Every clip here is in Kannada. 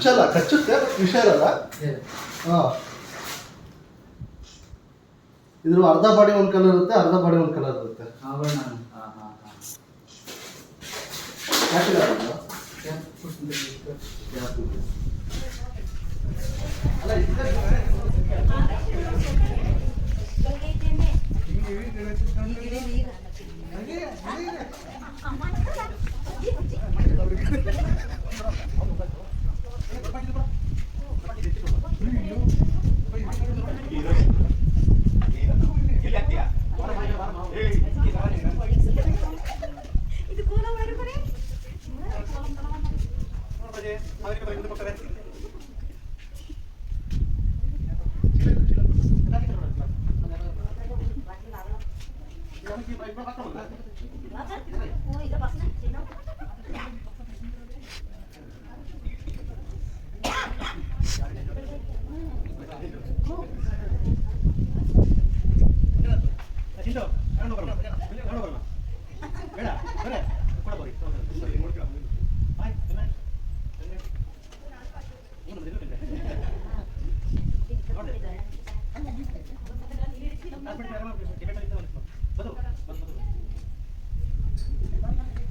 ಕಚ್ಚಲ್ಲ ಕಚ್ಚುತ್ತೆ ವಿಷಯ ವಿಷ ಇರಲ್ಲ ಹಾಂ. ಇದ್ರ ಅರ್ಧ ಬಾಡಿ ಒಂದು ಕಲರ್ ಇರುತ್ತೆ ಅರ್ಧ ಬಾಡಿ ಒಂದು ಕಲರ್ ಇರುತ್ತೆ? ಅಲ್ಲ, ಓ ಇದು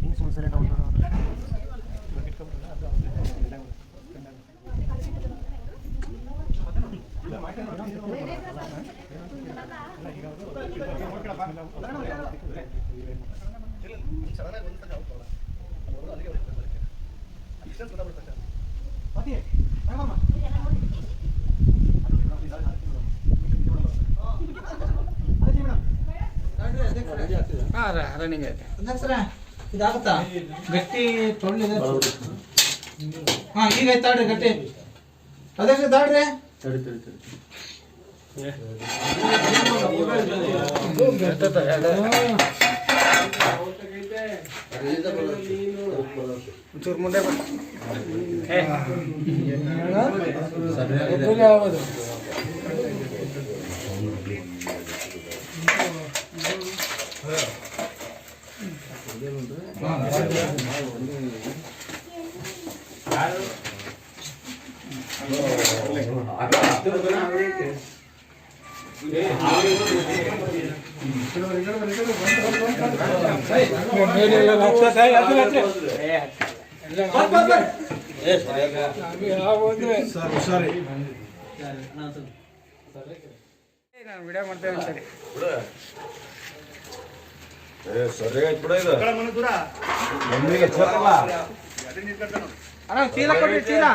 ಹಿಂಗೆ ಸುಮ್ಮನೆ ಸರಿ ರನ್ನಿಂಗ್ ಐತೆ ಸರ ಇದಾಗುತ್ತಾ? ಗಟ್ಟಿ ತೊಳ್ಳಿದೆ ಹಾ ಈಗ ಆಯ್ತು ತಾಡ್ರಿ ಗಟ್ಟಿ. ಅದಕ್ಕೆ ತಾಡ್ರಿ. ಒಂಚೂರು ಮುಂದೆ ಬಾ. ಏ, ಯಾವುದು ಏ, ನಾನು ವಿಡಿಯೋ ಮಾಡ್ತೇವೆ ಅಂತಾರೆ ಅಣ್ಣ ಚೀಲ ಕೊಡ್ರಿ ಚೀಲ.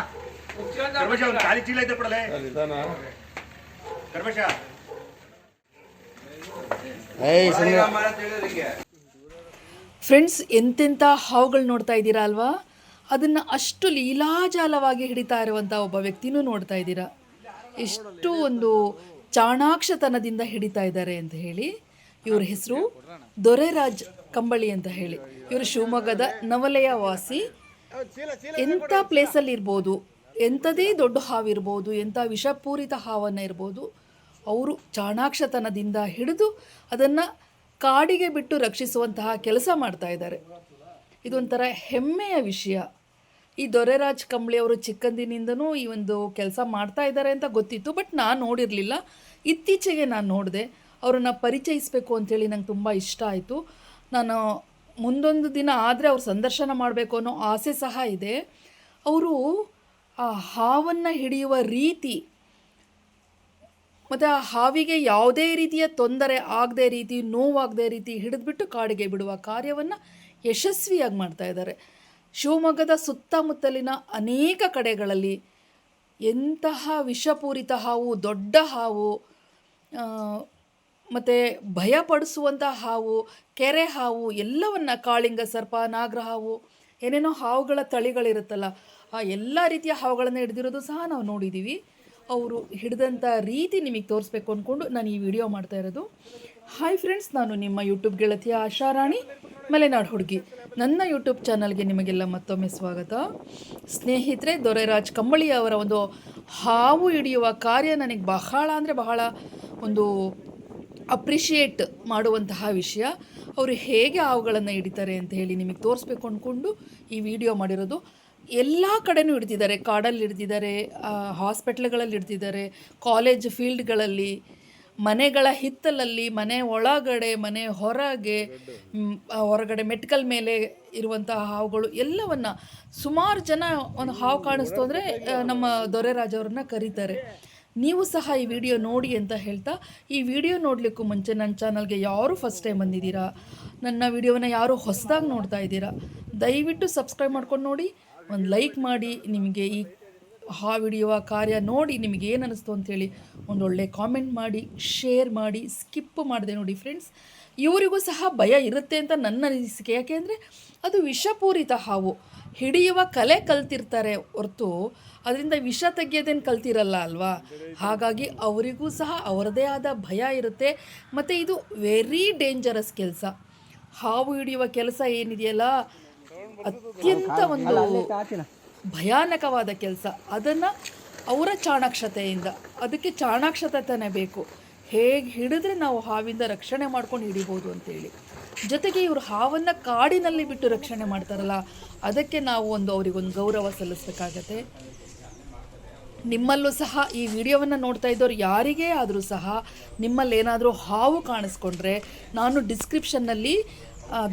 ಖಾಲಿ ಚೀಲ ಐತೆ ಫ್ರೆಂಡ್ಸ್ ಎಂತೆಂಥ ಹಾವುಗಳು ನೋಡ್ತಾ ಇದ್ದೀರಾ ಅಲ್ವಾ? ಅದನ್ನು ಅಷ್ಟು ಲೀಲಾಜಾಲವಾಗಿ ಹಿಡಿತಾ ಇರುವಂಥ ಒಬ್ಬ ವ್ಯಕ್ತಿನೂ ನೋಡ್ತಾ ಇದ್ದೀರಾ. ಎಷ್ಟು ಒಂದು ಚಾಣಾಕ್ಷತನದಿಂದ ಹಿಡಿತಾ ಇದ್ದಾರೆ ಅಂತ ಹೇಳಿ. ಇವ್ರ ಹೆಸರು ದೊರೆರಾಜ್ ಕಂಬಳಿ ಅಂತ ಹೇಳಿ. ಇವರು ಶಿವಮೊಗ್ಗದ ನವಲಯ ವಾಸಿ. ಎಂಥ ಪ್ಲೇಸಲ್ಲಿ ಇರ್ಬೋದು, ಎಂಥದೇ ದೊಡ್ಡ ಹಾವಿರ್ಬೋದು ಎಂಥ ವಿಷಪೂರಿತ ಹಾವನ್ನು ಇರ್ಬೋದು, ಅವರು ಚಾಣಾಕ್ಷತನದಿಂದ ಹಿಡಿದು ಅದನ್ನು ಕಾಡಿಗೆ ಬಿಟ್ಟು ರಕ್ಷಿಸುವಂತಹ ಕೆಲಸ ಮಾಡ್ತಾ ಇದ್ದಾರೆ. ಇದೊಂಥರ ಹೆಮ್ಮೆಯ ವಿಷಯ. ಈ ದೊರೆರಾಜ್ ಕಂಬಳಿ ಅವರು ಚಿಕ್ಕಂದಿನಿಂದನೂ ಈ ಒಂದು ಕೆಲಸ ಮಾಡ್ತಾ ಇದ್ದಾರೆ ಅಂತ ಗೊತ್ತಿತ್ತು, ಬಟ್ ನಾನು ನೋಡಿರಲಿಲ್ಲ. ಇತ್ತೀಚೆಗೆ ನಾನು ನೋಡಿದೆ. ಅವರನ್ನು ಪರಿಚಯಿಸಬೇಕು ಅಂಥೇಳಿ ನಂಗೆ ತುಂಬ ಇಷ್ಟ ಆಯಿತು. ನಾನು ಮುಂದೊಂದು ದಿನ ಆದರೆ ಅವ್ರ ಸಂದರ್ಶನ ಮಾಡಬೇಕು ಅನ್ನೋ ಆಸೆ ಸಹ ಇದೆ. ಅವರು ಆ ಹಾವನ್ನು ಹಿಡಿಯುವ ರೀತಿ, ಮತ್ತು ಆ ಹಾವಿಗೆ ಯಾವುದೇ ರೀತಿಯ ತೊಂದರೆ ಆಗದೇ ರೀತಿ, ನೋವಾಗದೇ ರೀತಿ ಹಿಡಿದ್ಬಿಟ್ಟು ಕಾಡಿಗೆ ಬಿಡುವ ಕಾರ್ಯವನ್ನು ಯಶಸ್ವಿಯಾಗಿ ಮಾಡ್ತಾ ಇದ್ದಾರೆ ಶಿವಮೊಗ್ಗದ ಸುತ್ತಮುತ್ತಲಿನ ಅನೇಕ ಕಡೆಗಳಲ್ಲಿ ಎಂತಹ ವಿಷಪೂರಿತ ಹಾವು, ದೊಡ್ಡ ಹಾವು ಮತ್ತು ಭಯಪಡಿಸುವಂಥ ಹಾವು, ಕೆರೆ ಹಾವು, ಎಲ್ಲವನ್ನ ಕಾಳಿಂಗ, ಸರ್ಪ, ನಾಗ್ರ ಹಾವು, ಏನೇನೋ ಹಾವುಗಳ ತಳಿಗಳಿರುತ್ತಲ್ಲ, ಆ ಎಲ್ಲ ರೀತಿಯ ಹಾವುಗಳನ್ನು ಹಿಡಿದಿರೋದು ಸಹ ನಾವು ನೋಡಿದ್ದೀವಿ ಅವರು ಹಿಡಿದಂಥ ರೀತಿ ನಿಮಗೆ ತೋರಿಸ್ಬೇಕು ಅಂದ್ಕೊಂಡು ನಾನು ಈ ವಿಡಿಯೋ ಮಾಡ್ತಾ ಇರೋದು. ಹಾಯ್ ಫ್ರೆಂಡ್ಸ್ ನಾನು ನಿಮ್ಮ ಯೂಟ್ಯೂಬ್ ಗೆಳತಿಯ ಆಶಾರಾಣಿ ಮಲೆನಾಡು ಹುಡುಗಿ. ನನ್ನ ಯೂಟ್ಯೂಬ್ ಚಾನಲ್ಗೆ ನಿಮಗೆಲ್ಲ ಮತ್ತೊಮ್ಮೆ ಸ್ವಾಗತ. ಸ್ನೇಹಿತರೆ, ದೊರೆರಾಜ್ ಕಂಬಳಿ ಅವರ ಒಂದು ಹಾವು ಹಿಡಿಯುವ ಕಾರ್ಯ ನನಗೆ ಬಹಳ ಅಂದರೆ ಬಹಳ ಒಂದು ಅಪ್ರಿಷಿಯೇಟ್ ಮಾಡುವಂತಹ ವಿಷಯ. ಅವರು ಹೇಗೆ ಹಾವುಗಳನ್ನು ಹಿಡಿತಾರೆ ಅಂತ ಹೇಳಿ ನಿಮಗೆ ತೋರಿಸ್ಬೇಕು ಅಂದ್ಕೊಂಡು ಈ ವಿಡಿಯೋ ಮಾಡಿರೋದು. ಎಲ್ಲ ಕಡೆನೂ ಹಿಡ್ದಿದ್ದಾರೆ. ಕಾಡಲ್ಲಿ ಹಿಡ್ದಿದ್ದಾರೆ ಹಾಸ್ಪಿಟ್ಲ್ಗಳಲ್ಲಿ ಇಡ್ತಿದ್ದಾರೆ ಕಾಲೇಜ್ ಫೀಲ್ಡ್ಗಳಲ್ಲಿ, ಮನೆಗಳ ಹಿತ್ತಲಲ್ಲಿ, ಮನೆ ಒಳಗಡೆ, ಮನೆ ಹೊರಗೆ ಹೊರಗಡೆ ಮೆಟ್ಕಲ್ ಮೇಲೆ ಇರುವಂತಹ ಹಾವುಗಳು ಎಲ್ಲವನ್ನ ಸುಮಾರು ಜನ ಒಂದು ಹಾವು ಕಾಣಿಸ್ತು ಅಂದರೆ ನಮ್ಮ ದೊರೆ ರಾಜವ್ರನ್ನ ಕರೀತಾರೆ. ನೀವು ಸಹ ಈ ವಿಡಿಯೋ ನೋಡಿ ಅಂತ ಹೇಳ್ತಾ, ಈ ವಿಡಿಯೋ ನೋಡಲಿಕ್ಕೂ ಮುಂಚೆ ನನ್ನ ಚಾನಲ್ಗೆ ಯಾರು ಫಸ್ಟ್ ಟೈಮ್ ಬಂದಿದ್ದೀರಾ? ನನ್ನ ವಿಡಿಯೋನ ಯಾರು ಹೊಸದಾಗಿ ನೋಡ್ತಾ ಇದ್ದೀರಾ? ದಯವಿಟ್ಟು ಸಬ್ಸ್ಕ್ರೈಬ್ ಮಾಡ್ಕೊಂಡು ನೋಡಿ, ಒಂದು ಲೈಕ್ ಮಾಡಿ, ನಿಮಗೆ ಈ ಆ ವಿಡಿಯೋ, ಆ ಕಾರ್ಯ ನೋಡಿ ನಿಮಗೆ ಏನು ಅನ್ನಿಸ್ತು ಅಂಥೇಳಿ ಒಂದೊಳ್ಳೆ ಕಾಮೆಂಟ್ ಮಾಡಿ ಶೇರ್ ಮಾಡಿ ಸ್ಕಿಪ್ ಮಾಡಿದೆ ನೋಡಿ ಫ್ರೆಂಡ್ಸ್ ಇವರಿಗೂ ಸಹ ಭಯ ಇರುತ್ತೆ ಅಂತ ನನ್ನ ಅನಿಸಿಕೆ. ಯಾಕೆಂದರೆ ಅದು ವಿಷಪೂರಿತ ಹಾವು. ಹಿಡಿಯುವ ಕಲೆ ಕಲ್ತಿರ್ತಾರೆ ಹೊರತು ಅದರಿಂದ ವಿಷ ತೆಗೆಯೋದೇನು ಕಲ್ತಿರಲ್ಲ ಅಲ್ವಾ? ಹಾಗಾಗಿ ಅವರಿಗೂ ಸಹ ಅವರದೇ ಆದ ಭಯ ಇರುತ್ತೆ. ಮತ್ತು ಇದು ವೆರಿ ಡೇಂಜರಸ್ ಕೆಲಸ. ಹಾವು ಹಿಡಿಯುವ ಕೆಲಸ ಏನಿದೆಯಲ್ಲ? ಅತ್ಯಂತ ಒಂದು ಭಯಾನಕವಾದ ಕೆಲಸ. ಅದನ್ನು ಅವರ ಚಾಣಾಕ್ಷತೆಯಿಂದ, ಅದಕ್ಕೆ ಚಾಣಾಕ್ಷತೆ ಬೇಕು. ಹೇಗೆ ಹಿಡಿದ್ರೆ ನಾವು ಹಾವಿಂದ ರಕ್ಷಣೆ ಮಾಡ್ಕೊಂಡು ಹಿಡಿಬೋದು ಅಂತೇಳಿ. ಜೊತೆಗೆ ಇವರು ಹಾವನ್ನು ಕಾಡಿನಲ್ಲಿ ಬಿಟ್ಟು ರಕ್ಷಣೆ ಮಾಡ್ತಾರಲ್ಲ, ಅದಕ್ಕೆ ನಾವು ಒಂದು ಅವರಿಗೊಂದು ಗೌರವ ಸಲ್ಲಿಸಬೇಕಾಗತ್ತೆ. ನಿಮ್ಮಲ್ಲೂ ಸಹ ಈ ವಿಡಿಯೋವನ್ನು ನೋಡ್ತಾ ಇದ್ದವ್ರು ಯಾರಿಗೇ ಆದರೂ ಸಹ ನಿಮ್ಮಲ್ಲಿ ಏನಾದರೂ ಹಾವು ಕಾಣಿಸ್ಕೊಂಡ್ರೆ ನಾನು ಡಿಸ್ಕ್ರಿಪ್ಷನ್ನಲ್ಲಿ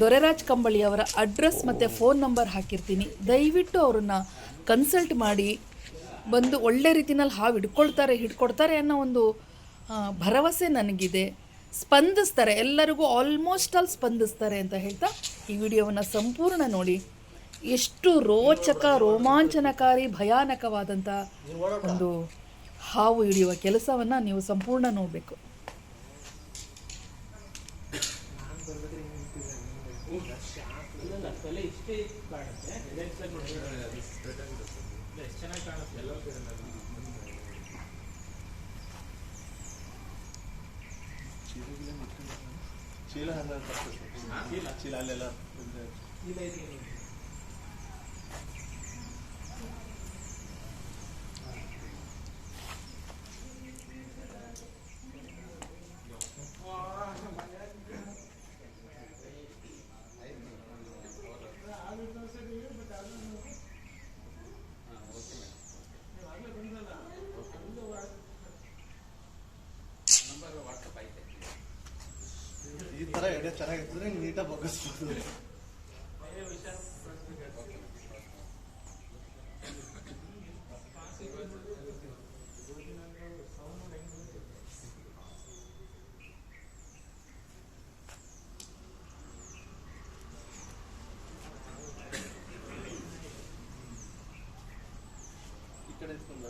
ದೊರೆರಾಜ್ ಕಂಬಳಿ ಅವರ ಅಡ್ರೆಸ್ ಮತ್ತು ಫೋನ್ ನಂಬರ್ ಹಾಕಿರ್ತೀನಿ. ದಯವಿಟ್ಟು ಅವ್ರನ್ನ ಕನ್ಸಲ್ಟ್ ಮಾಡಿ, ಬಂದು ಒಳ್ಳೆ ರೀತಿನಲ್ಲಿ ಹಾವು ಹಿಡ್ಕೊಳ್ತಾರೆ, ಹಿಡ್ಕೊಡ್ತಾರೆ ಅನ್ನೋ ಒಂದು ಭರವಸೆ ನನಗಿದೆ. ಸ್ಪಂದಿಸ್ತಾರೆ, ಎಲ್ಲರಿಗೂ ಆಲ್ಮೋಸ್ಟ್ ಆಲ್ ಸ್ಪಂದಿಸ್ತಾರೆ ಅಂತ ಹೇಳ್ತಾ ಈ ವಿಡಿಯೋವನ್ನು ಸಂಪೂರ್ಣ ನೋಡಿ. ಎಷ್ಟು ರೋಚಕ ರೋಮಾಂಚನಕಾರಿ ಭಯಾನಕವಾದಂಥ ಒಂದು ಹಾವು ಹಿಡಿಯುವ ಕೆಲಸವನ್ನು ನೀವು ಸಂಪೂರ್ಣ ನೋಡಬೇಕು. ಚೀಲ ಚೀಲ ಅಲ್ಲೆಲ್ಲ ಈ ತರ ಎಡೆ ಚೆನ್ನಾಗಿರ್ತದೆ ನೀಟಾಗಿ ಬಗ್ಗಿಸ್ಬೋದು ಈ ಕಡೆ ಇಸ್ಕೊಂಡು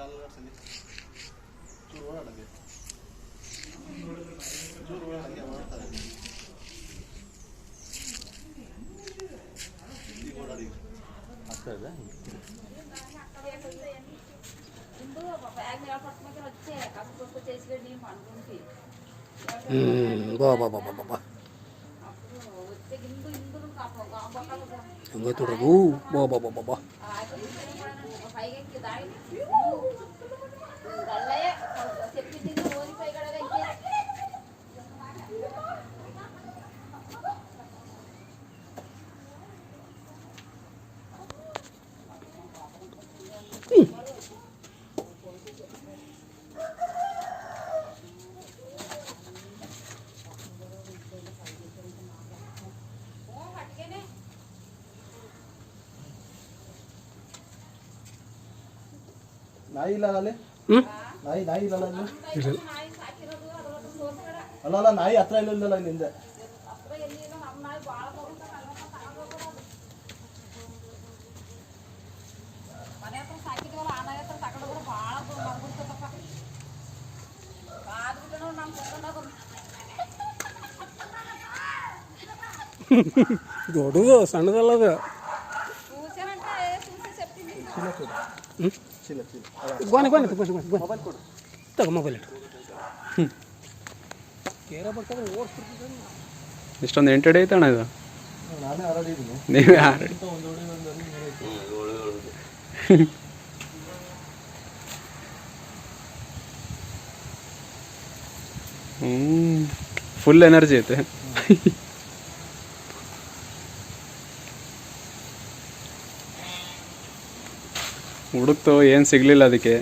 ಚೂರು ಅದು ಕಾಲು ಸಲಿ ಚೂರು ಓಡಾಡಂಗೆ ಚೂರು ಓಡಾಡಂಗೆ ಮಾಡ್ತಾರೆ ಈಗ ಓಡಾಡಿ ముందు బ్యాగ్ నిలబట్టుకుంటే వచ్చే అప్పుడు చేసి నేను అనుకుంటే బాబా బాబా బాబా అప్పుడు వచ్చే ఇందు ఇందు ನಾಯಿ ಇಲ್ಲ ಅಲ್ಲಿ? ನಾಯಿ ನಾಯಿ ಇಲ್ಲ? ಅಲ್ಲಿ ಅಲ್ಲ ಅಲ್ಲ ನಾಯಿ ಹತ್ರ ಇಲ್ಲ ಇಲ್ಲಲ್ಲ ತಗೊಂಡೋಗೋದು ದೊಡ್ಡದು ಸಣ್ಣದಲ್ಲ ಗೋನೆ ಗೋನೆ ತಗೋ ಗೋನೆ ಮೊಬೈಲ್ ಕೊಡು ತಗೋ ಮೊಬೈಲ್ ಇಟ್ಟು ಇಷ್ಟೊಂದು ಎಂಟಡಿ ಐತಣ್ಣ ಇದು? ನಾನೇ ಆರಾಡಿದ್ದೀನಿ ನೀವೇ ಆರಡಿ ಮೇಲೈತೆ. ಫುಲ್ ಎನರ್ಜಿ ಐತೆ. ಹುಡುಕ್ತು ಏನು ಸಿಗಲಿಲ್ಲ ಅದಕ್ಕೆ.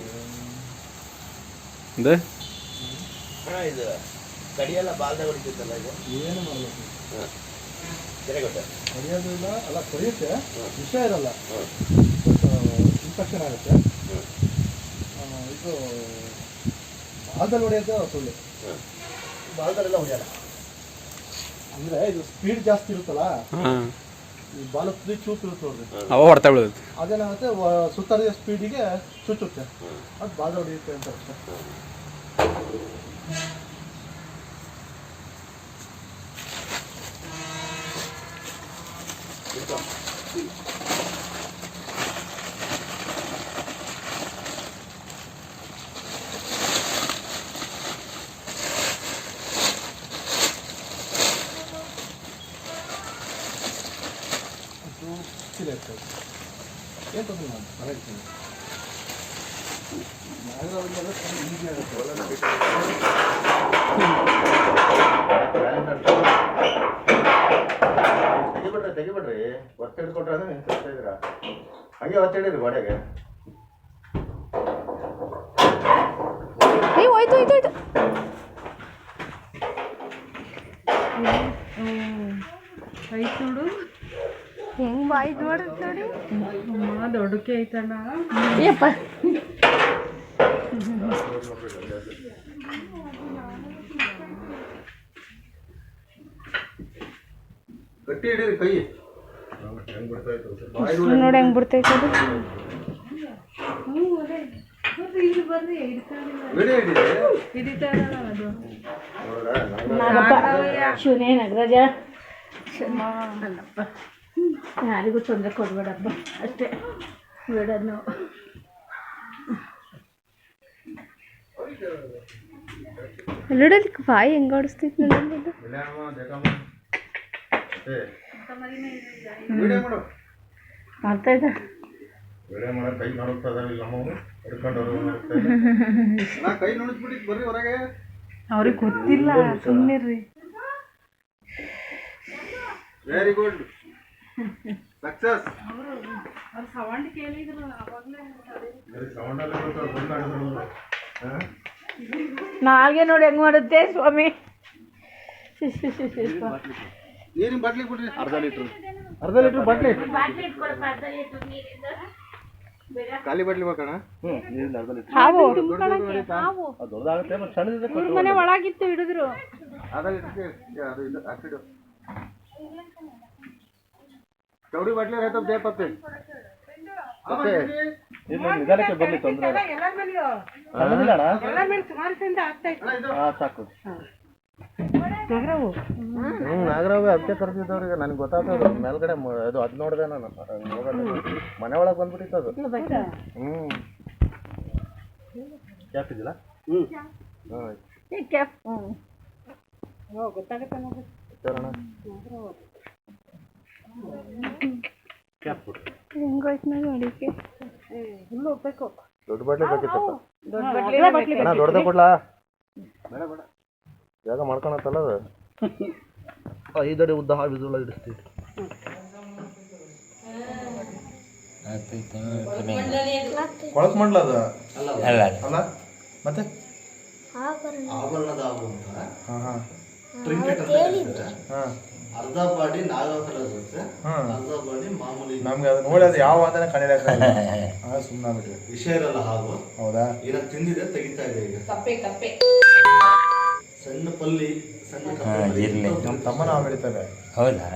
ಇಲ್ಲ ಅಲ್ಲ ವಿಷ ಇರಲ್ಲ. ಇನ್ಫೆಕ್ಷನ್ ಆಗುತ್ತೆ. ಇದು ಬಾಲ್ದಲ್ಲಿ ಹೊಡೆಯೋದು ಸುಳ್ಳು. ಬಾಲ್ದಲ್ಲೆಲ್ಲ ಹೊಡೆಯಲ್ಲ ಅಂದರೆ ಇದು ಸ್ಪೀಡ್ ಜಾಸ್ತಿ ಇರುತ್ತಲ್ಲ? ಬಾಲ ತುದಿ ಚೂಪ್ ಇರುತ್ತೆ ನೋಡ್ರಿ ಅವ ಹೊಡೆತ ಬೀಳುತ್ತೆ ಅದೇನಾಗುತ್ತೆ ವ- ಸುತ್ತರಿದ ಸ್ಪೀಡಿಗೆ ಚುಚ್ಚುತ್ತೆ. ಅದು ಬಾಲ ಹೊಡೆಯುತ್ತೆ ಅಂತ ಅಷ್ಟೇ ಚಿಲೆ ಇರ್ತದೆ ಏನು ತೊಂದರೆ ನಾನು ನಾಗರಾಜ್ ಈಸಿ ಆಗುತ್ತೆ ತೆಗಿಬಿಡ್ರಿ ತೆಗಿಬಿಡ್ರಿ. ಒತ್ತು ಹಿಡ್ಕೊಟ್ರೆ ಅಂದ್ರೆ ನೀವು ಕಟ್ತಾ ಇದ್ದೀರಾ? ಹಂಗೆ ಒತ್ತು ಹಿಡೀರಿ ಗೋಡೆಗೆ. ಹೋಯ್ತು ಹೋಯ್ತು ಹೋಯ್ತು. ಐತ್ ನೋಡು ಹೆಂಗ್ ಬಾಯ್ತು ನೋಡ್ರಿ ನೋಡಿ? ದೊಡ್ಡಕ್ಕೆ ಐತಣ್ಣ. ಯಪ್ಪ. ಗಟ್ಟಿ ಹಿಡೀರಿ ಕೈ. ಹೆಂಗ್ ಬಿಡ್ತಾ ಇತ್ತು ಬಾಯಿ ನೋಡಿ ಹೆಂಗ್ ಬಿಡ್ತೈತೆ ಅದು. ನೋಡ್ರಾ ಶಿವನೇ ನಗರಾಜ. ಅಲ್ಲಪ್ಪ. ಯಾರಿಗೂ ತೊಂದರೆ ಕೊಡ್ಬೇಡಪ್ಪ. ಅಷ್ಟೇ. ಬೇಡ ನಾವು ನೋಡೋದಕ್ಕೆ ಬಾಯಿ ಹೆಂಗ್ ವಿಡಿಯೋ ಕೈ ಅವ್ರಿಗೆ ಗೊತ್ತಿಲ್ಲ ಸುಮ್ಮನಿರ್ರಿ ವೆರಿ ಗುಡ್ ಸಕ್ಸಸ್ ನಾಲ್ಗೆ ನೋಡಿ ಹೆಂಗ್ ಮಾಡುತ್ತೆ ಸ್ವಾಮಿ? ನೀರಿನ ಬಾಟ್ಲಿ ಬಿಡ್ರಿ ಅರ್ಧ ಲೀಟ್ರ್. ಅರ್ಧ ಲೀಟ್ರ್ ಬಾಟ್ಲಿ. ಖಾಲಿ ಬಾಟ್ಲಿ ಬೇಕಣ್ಣ ಹ್ಞೂ ನೀರಿಂದ ಅರ್ಧ ಲೀಟ್ರ್. ಹಾವು ಅದು ದೊಡ್ಡದಾಗುತ್ತೆ ಮತ್ತೆ ಸಣ್ಣದಿದೆ ಮನೆ ಒಳಗಿತ್ತು ಹಿಡಿದ್ರು. ಅರ್ಧ ಲೀಟ್ರ್ ಅದು ಇದು ಚೌಡಿ ಬಾಟ್ಲಿ ರೈತ ದೇ ಪಪ್ಪೆ. ಪಪ್ಪೆ. ಇಲ್ಲ ನಿಧಾನಕ್ಕೆ ಬರಲಿ ತೊಂದರೆ ಹಾಂ? ಸಾಕು. ಹ್ಮ್ ನಾಗರಾವ್ ಅದಕ್ಕೆ ತರ್ತಿದ್ದವ್ರಿಗೆ ನನಗೆ ಗೊತ್ತಾಗ್ತದೆ. ಮೇಲ್ಗಡೆ ಮ- ಅದು ಅದು ನೋಡಿದೆ ನಾನು. ಹೋಗೋದು ಮನೆ ಒಳಗೆ ಬಂದ್ಬಿಟ್ಟಿತ್ತು ಅದು. ಹ್ಞೂ ಕ್ಯಾಪ್ ಇದಿಲ್ಲ ಹ್ಮ್. ಹಾಂ ಕ್ಯಾಪ್. ಕೊಡು ಹೆಂಗೋಯ್ತು ನೋಡಿ ಅಡಿಕೆ ದೊಡ್ಡ ಬಾಟ್ಲಿ ಬೇಕಿತ್ತಪ್ಪ ಅಣ್ಣ ಕೊಡ್ಲಾ ಬೇಡ ಬೇಡ ಜಾಗ ಮಾಡ್ಕೊಳತ್ತಲ್ಲ ಅದು ಐದಡಿ ಉದ್ದ ಬಿದ್ದೊಳಗೆ ಇಡಿಸ್ತೀವಿ ಕೊಳಕ್ ಮಾಡ್ಲ ಅದು ಅಲ್ಲ ಅಲ್ಲ ಮತ್ತೆ ಆಭರಣದ ಅಂತ ಹಾಂ ಹಾಂ. ಅರ್ಧ ಬಾಡಿ ನಾಗರ ಕಲರ್ ಇರುತ್ತೆ ಹಾಂ. ಅರ್ಧ ಬಾಡಿ ಮಾಮೂಲಿ ನಮ್ಗೆ ಅದು ನೋಡಿ ಅದು ಯಾವ ಅಂತಾನೆ ಹಾಂ ಸುಮ್ಮನೆ ಬಿಟ್ರಿ ವಿಷಯ ಇರಲ್ಲ ಹಾಗು ಹೌದಾ? ಏನೋ ತಿಂದಿದೆ ತೆಗಿತಾ ಇದೆ ಈಗ. ಸಣ್ಣ ಪಲ್ಲಿ ಸಣ್ಣ ಕಪ್ಪೆ. ನಮ್ಮ ತಮ್ಮ ನಾವು ಬೆಳಿತೇವೆ ಹೌದಾ?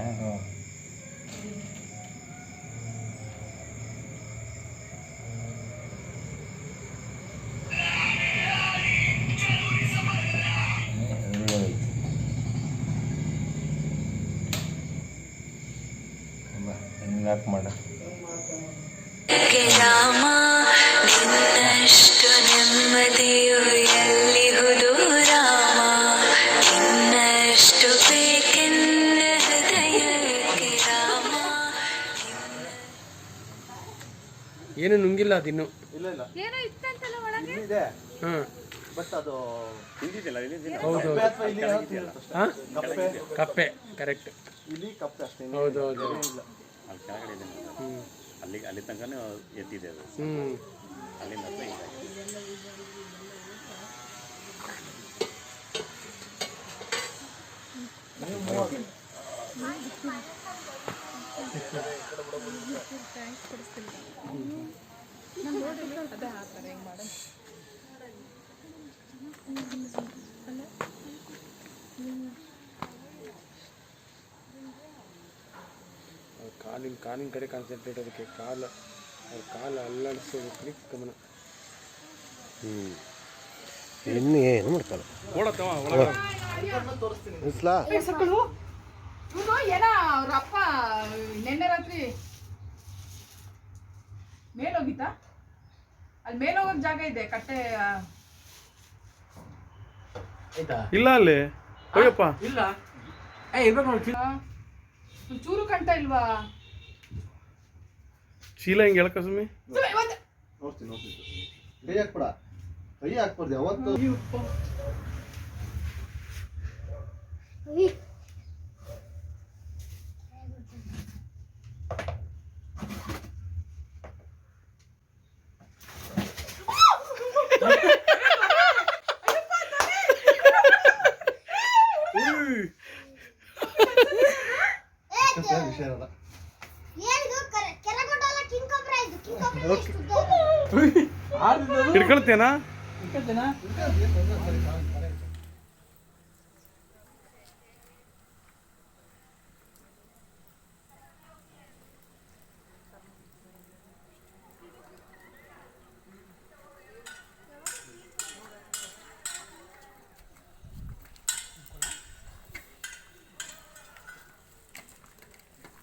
ಏನು ಇಲ್ಲ ಇಲ್ಲ ಏನೋ ಇತ್ತಂತಲ್ಲ ಒಳಗೆ ಹಾಂ ಬಟ್ ಅದು ಇಲ್ಲಿ ಹೌದು ಕಪ್ಪೆ ಅಥವಾ ಇಲಿ ಯಾವ್ದು ತಿನ್ನುತ್ತೆ ಅಷ್ಟೇ. ಹಾಂ ಕಪ್ಪೆ ಕಪ್ಪೆ ಕರೆಕ್ಟ್ ಇಲ್ಲಿ ಕಪ್ಪೆ ಅಷ್ಟೇ ಹೌದು ಹೌದು ಇಲ್ಲ ಅಲ್ಲಿ ಕೆಳಗಡೆ ಇದೆ ನೋಡಿ. ಅಲ್ಲಿ ಅಲ್ಲಿ ತನಕನೂ ಎತ್ತಿದೆ ಅದು ಹ್ಞೂ ಅಲ್ಲಿಂದ ಹತ್ರ. ಕಾಲಿನ ಕಾಲಿನ ಕಡೆ ಕಾನ್ಸಂಟ್ರೇಟ್ ಅದಕ್ಕೆ ಕಾಲು ಅವ್ರ ಕಾಲು ಕ್ಲಿಕ್ ಗಮನ. ಇನ್ನು ಏನು ಮಾಡ್ತಾರೆ ಇಸ್ಲಾ ಇವನು ಏನ ಅವ್ರ ಅಪ್ಪ ನಿನ್ನೆ ರಾತ್ರಿ ಮೇಲೋಗಿತ್ತಾ? ಅಲ್ಲಿ ಮೇಲೋಗಕ್ ಜಾಗ ಇದೆ ಕಟ್ಟೆ ಆ, ಇಲ್ಲ ಅಲ್ಲಿ. ಇರ್ಬೇಕು ನೋಡಿ ಚೀಲ ಚೂರು ಕಂಟ ಇಲ್ವಾ? ಚೀಲ ಹಿಂಗೆ ಹೇಳಕ ಸುಮ್ಮಿ ಸುಮ್ನೆ ನೋಡ್ತೀನಿ ನೋಡ್ತೀನಿ. ಕೈ ಹಾಕ್ಬೇಡ. ಕೈ ಹಾಕ್ಬಾರ್ದು ಯಾವತ್ತು. ಕಚ್ಚುತ್ತೆ, ಹಿಡ್ಕೊಳ್ತೇನಾ ಇಟ್ಕೊಳ್ತೀನಾ?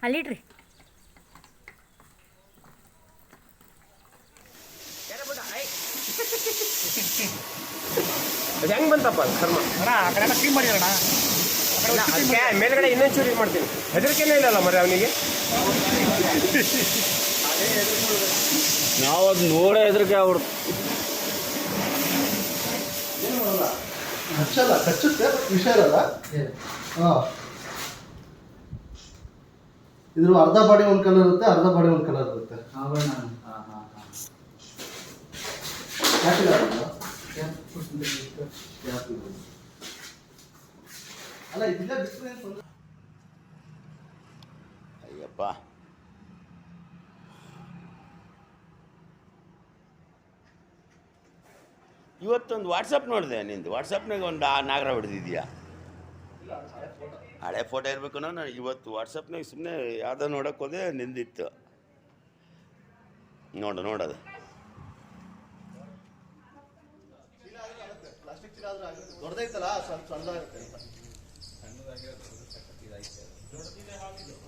ಅಲ್ಲಿಡ್ರಿ ಅದಕ್ಕೆ ಮೇಲ್ಗಡೆ ಇನ್ನೊಂದು ಚೂರು ಇದು ಮಾಡ್ತೀನಿ. ಹೆದರಿಕೆನೇ ಇಲ್ಲಲ್ಲ ಮರಿ ಅವನಿಗೆ? ನಾವು ಅದು ನೋಡೇ ಹೆದರಿಕೆ ಆಗ್ಬಿಡ್ತು. ಏನು ಮಾಡಲ್ಲ ಕಚ್ಚಲ್ಲ ಕಚ್ಚುತ್ತೆ ಬಟ್ ವಿಷ ಇರಲ್ಲ. ಹಾ. ಇದ್ರ ಅರ್ಧ ಬಾಡಿ ಒಂದ್ ಕಲರ್ ಇರುತ್ತೆ ಅರ್ಧ ಬಾಡಿ ಒಂದ್ ಕಲರ್ ಇರುತ್ತೆ. ಆಭರಣ ಹಾ ಹಾ ಹಾ ಯಾಕಿಲ್ಲ ಅಲ್ವಾ? ಅಲ್ಲ ಇದೆಲ್ಲ ಬಿಟ್ಟರೆ ಏನು ತೊಂದ್ರೆ ಅಯ್ಯಪ್ಪ. ಇವತ್ತೊಂದು ವಾಟ್ಸಪ್ ನೋಡಿದೆ ನಿಂದು ವಾಟ್ಸಪ್ನಾಗ ಒಂದು ಆ ನಾಗರ ಹೊಡೆದಿದ್ಯಾ? ಹಳೆ ಫೋಟೋ ಇರಬೇಕು ನಾನು ಇವತ್ತು ವಾಟ್ಸಪ್ನಾಗ ಸುಮ್ಮನೆ ಯಾವುದೋ ನೋಡೋಕೆ ಹೋದೆ ನಿಂದಿತ್ತು. ನೋಡು ನೋಡೋದು ದೊಡ್ಡದೈತಲ್ಲ ಸ್ವಲ್ಪ ಸ್ವಲ್ಪ ಸಣ್ಣದಾಗುತ್ತೆ ಅಂತ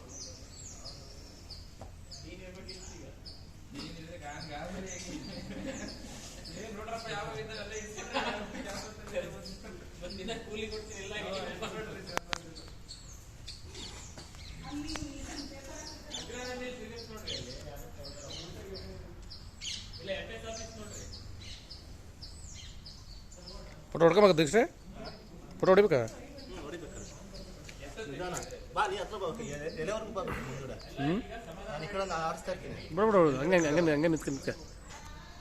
ಫೋಟೋ ಹೊಡ್ಕೊಬೇಕು ದೀಕ್ಷೆ ಫೋಟೋ ಹೊಡಿಬೇಕಾ? ಬಿಡ ಬಿಡ. ಹಂಗೆ ಹಂಗೆ ಹಂಗೆ ಹಂಗೆ ನಿಂತ್ಕ ನಿಂತ್ಕ.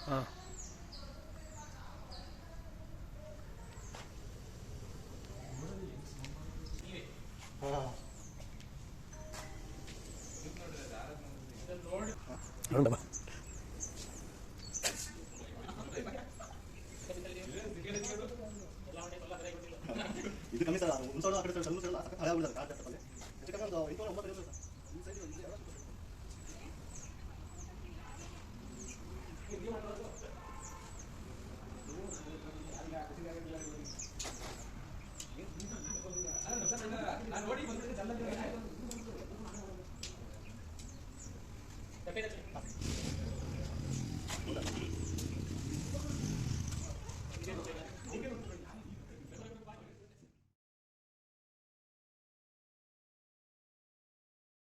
ಹಾಂ. ಬಾ. ಇದು ಕಮ್ಮಿ ಸರ್ ಒಂದು ಸಾವಿರ ಆ ಕಡೆ ಸರ್, ಸಣ್ಣ ಕಡೆ ಹಳೆ ಆಗ್ಬಿಟ್ಟಿದೆ, ಕಾಲ್ ಜಾಸ್ತಿ ಬಂದೆ. ಹೆಚ್ಚು ಕಮ್ಮಿ ಒಂದು ಎಂಟುನೂರ ಒಂಬತ್ತು ಇರುತ್ತೆ